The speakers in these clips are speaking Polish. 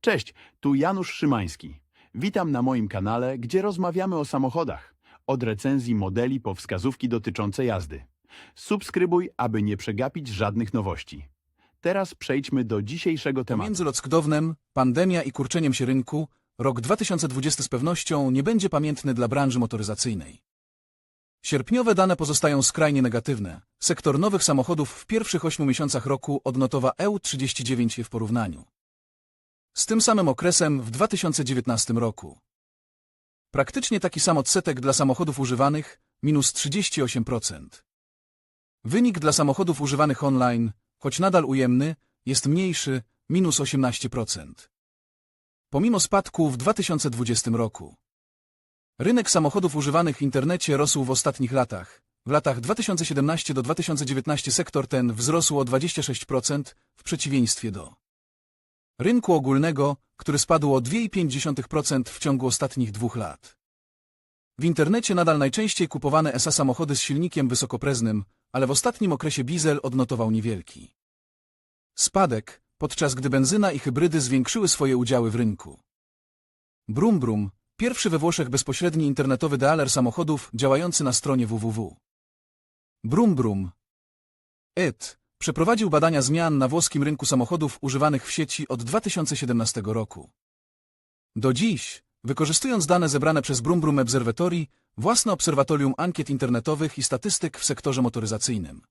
Cześć, tu Janusz Szymański. Witam na moim kanale, gdzie rozmawiamy o samochodach. Od recenzji modeli po wskazówki dotyczące jazdy. Subskrybuj, aby nie przegapić żadnych nowości. Teraz przejdźmy do dzisiejszego tematu. Pomiędzy lockdownem, pandemia i kurczeniem się rynku, rok 2020 z pewnością nie będzie pamiętny dla branży motoryzacyjnej. Sierpniowe dane pozostają skrajnie negatywne. Sektor nowych samochodów w pierwszych ośmiu miesiącach roku odnotowa EU39 w porównaniu. Z tym samym okresem w 2019 roku. Praktycznie taki sam odsetek dla samochodów używanych, minus 38%. Wynik dla samochodów używanych online, choć nadal ujemny, jest mniejszy, minus 18%. Pomimo spadku w 2020 roku. Rynek samochodów używanych w internecie rósł w ostatnich latach. W latach 2017 do 2019 sektor ten wzrósł o 26% w przeciwieństwie do rynku ogólnego, który spadł o 2,5% w ciągu ostatnich dwóch lat. W internecie nadal najczęściej kupowane SA samochody z silnikiem wysokopreznym, ale w ostatnim okresie diesel odnotował niewielki spadek, podczas gdy benzyna i hybrydy zwiększyły swoje udziały w rynku. Brum Brum, pierwszy we Włoszech bezpośredni internetowy dealer samochodów działający na stronie www. Brum Brum. ET przeprowadził badania zmian na włoskim rynku samochodów używanych w sieci od 2017 roku. Do dziś, wykorzystując dane zebrane przez Brum Brum Observatory, własne obserwatorium ankiet internetowych i statystyk w sektorze motoryzacyjnym.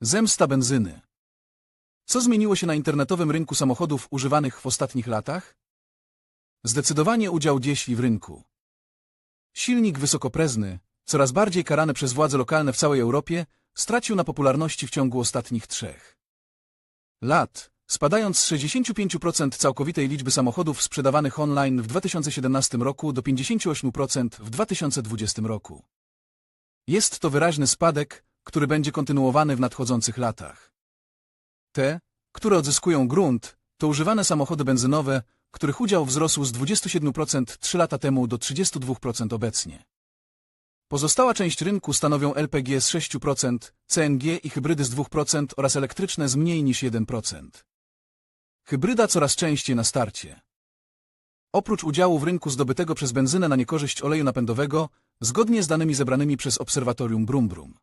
Zemsta benzyny. Co zmieniło się na internetowym rynku samochodów używanych w ostatnich latach? Zdecydowanie udział diesli w rynku. Silnik wysokoprezny, coraz bardziej karany przez władze lokalne w całej Europie, stracił na popularności w ciągu ostatnich trzech lat, spadając z 65% całkowitej liczby samochodów sprzedawanych online w 2017 roku do 58% w 2020 roku. Jest to wyraźny spadek, który będzie kontynuowany w nadchodzących latach. Te, które odzyskują grunt, to używane samochody benzynowe, których udział wzrósł z 27% 3 lata temu do 32% obecnie. Pozostała część rynku stanowią LPG z 6%, CNG i hybrydy z 2% oraz elektryczne z mniej niż 1%. Hybryda coraz częściej na starcie. Oprócz udziału w rynku zdobytego przez benzynę na niekorzyść oleju napędowego, zgodnie z danymi zebranymi przez obserwatorium Brum Brum.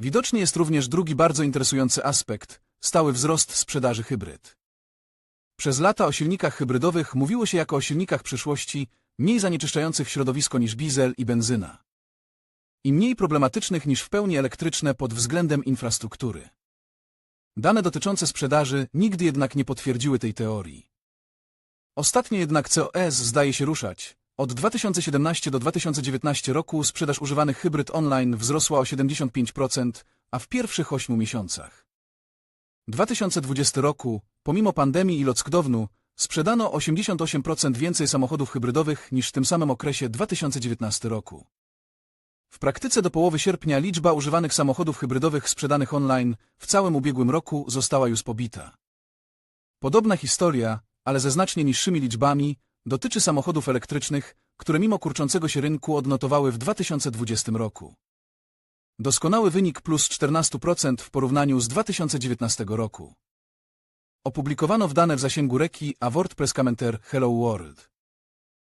Widoczny jest również drugi bardzo interesujący aspekt, stały wzrost sprzedaży hybryd. Przez lata o silnikach hybrydowych mówiło się jako o silnikach przyszłości, mniej zanieczyszczających środowisko niż diesel i benzyna. I mniej problematycznych niż w pełni elektryczne pod względem infrastruktury. Dane dotyczące sprzedaży nigdy jednak nie potwierdziły tej teorii. Ostatnio jednak COS zdaje się ruszać. Od 2017 do 2019 roku sprzedaż używanych hybryd online wzrosła o 75%, a w pierwszych 8 miesiącach 2020 roku, pomimo pandemii i lockdownu, sprzedano 88% więcej samochodów hybrydowych niż w tym samym okresie 2019 roku. W praktyce do połowy sierpnia liczba używanych samochodów hybrydowych sprzedanych online w całym ubiegłym roku została już pobita. Podobna historia, ale ze znacznie niższymi liczbami, dotyczy samochodów elektrycznych, które mimo kurczącego się rynku odnotowały w 2020 roku. Doskonały wynik plus 14% w porównaniu z 2019 roku. Opublikowano w dane w zasięgu reki a WordPress Commenter Hello World.